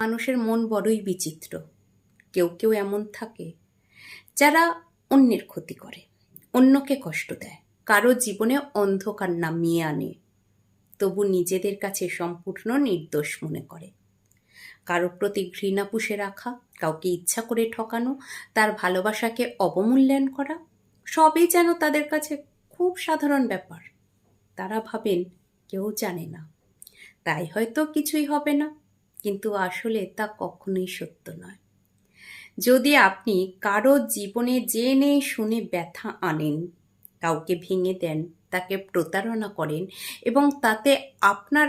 মানুষের মন বড়ই বিচিত্র। কেউ কেউ এমন থাকে যারা অন্যের ক্ষতি করে, অন্যকে কষ্ট দেয়, কারও জীবনে অন্ধকার নামিয়ে আনে। তবু নিজেদের কাছে সম্পূর্ণ নির্দোষ মনে করে। কারও প্রতি ঘৃণা পুষে রাখা, কাউকে ইচ্ছা করে ঠকানো, তার ভালোবাসাকে অবমূল্যায়ন করা, সবই যেন তাদের কাছে খুব সাধারণ ব্যাপার। তারা ভাবেন, কেউ জানে না। তাই হয়তো কিছুই হবে না। কিন্তু আসলে তা কখনোই সত্য নয়। যদি আপনি কারও জীবনে জেনে শুনে ব্যথা আনেন, কাউকে ভেঙে দেন, তাকে প্রতারণা করেন এবং তাতে আপনার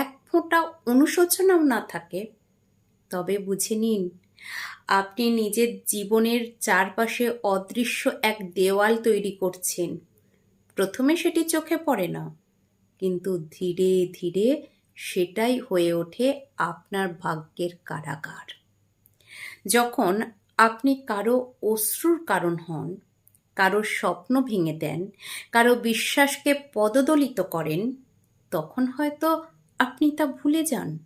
এক ফোঁটা অনুশোচনাও না থাকে, তবে বুঝে নিন, আপনি নিজের জীবনের চারপাশে অদৃশ্য এক দেওয়াল তৈরি করছেন। প্রথমে সেটি চোখে পড়ে না, কিন্তু ধীরে ধীরে সেটাই হয়ে ওঠে আপনার ভাগ্যের কারাগার। যখন আপনি কারও অশ্রুর কারণ হন, কারও স্বপ্ন ভেঙে দেন, কারও বিশ্বাসকে পদদলিত করেন, তখন হয়তো আপনি তা ভুলে যান।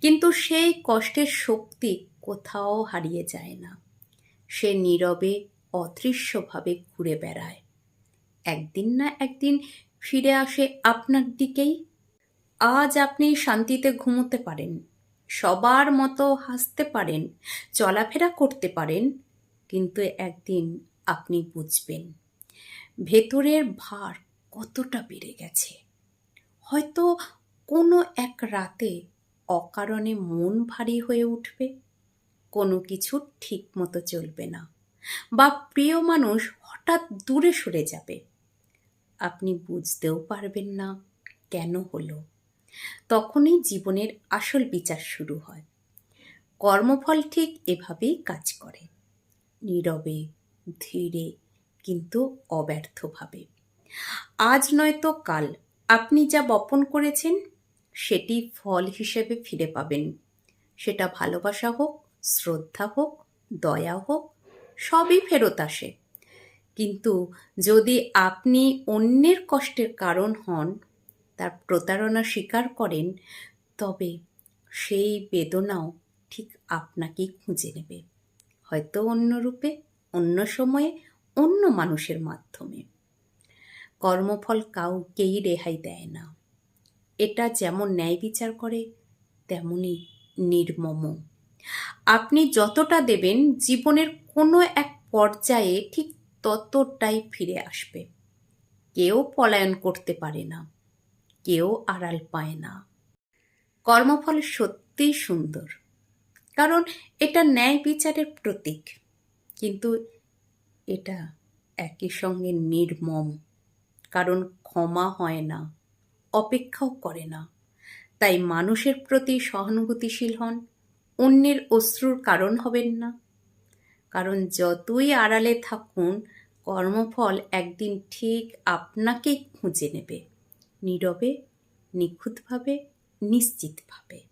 কিন্তু সেই কষ্টের শক্তি কোথাও হারিয়ে যায় না। সে নীরবে, অদৃশ্যভাবে ঘুরে বেড়ায়। একদিন না একদিন ফিরে আসে আপনার দিকেই। আজ আপনি শান্তিতে ঘুমোতে পারেন, সবার মতো হাসতে পারেন, চলাফেরা করতে পারেন, কিন্তু একদিন আপনি বুঝবেন, ভেতরের ভার কতটা বেড়ে গেছে। হয়তো কোনো এক রাতে অকারণে মন ভারী হয়ে উঠবে, কোনো কিছু ঠিক মতো চলবে না বা প্রিয় মানুষ হঠাৎ দূরে সরে যাবে। আপনি বুঝতেও পারবেন না কেন হলো। তখনই জীবনের আসল বিচার শুরু হয়। কর্মফল ঠিক এভাবেই কাজ করে। নীরবে, ধীরে, কিন্তু অব্যর্থভাবে। আজ নয়তো কাল। আপনি যা বপন করেছেন, সেটি ফল হিসেবে ফিরে পাবেন। সেটা ভালোবাসা হোক, শ্রদ্ধা হোক, দয়া হোক, সবই ফেরত আসে। কিন্তু যদি আপনি অন্যের কষ্টের কারণ হন তার প্রতারণা স্বীকার করেন, তবে সেই বেদনাও ঠিক আপনাকেই খুঁজে নেবে। হয়তো অন্য রূপে, অন্য সময়ে, অন্য মানুষের মাধ্যমে। কর্মফল কাউকেই রেহাই দেয় না। এটা যেমন ন্যায় বিচার করে তেমনই নির্মম। আপনি যতটা দেবেন, জীবনের কোনো এক পর্যায়ে ঠিক ততটাই ফিরে আসবে। কেউ পলায়ন করতে পারে না। কেউ আড়াল পায় না। কর্মফল সত্যিই সুন্দর। কারণ এটা ন্যায় বিচারের প্রতীক। কিন্তু এটা একই সঙ্গে নির্মম। কারণ ক্ষমা হয় না, অপেক্ষাও করে না। তাই মানুষের প্রতি সহানুভূতিশীল হন, অন্যের অশ্রুর কারণ হবেন না। কারণ যতই আড়ালে থাকুন, কর্মফল একদিন ঠিক আপনাকেই খুঁজে নেবে। নীরবে নিখুঁতভাবে নিশ্চিতভাবে।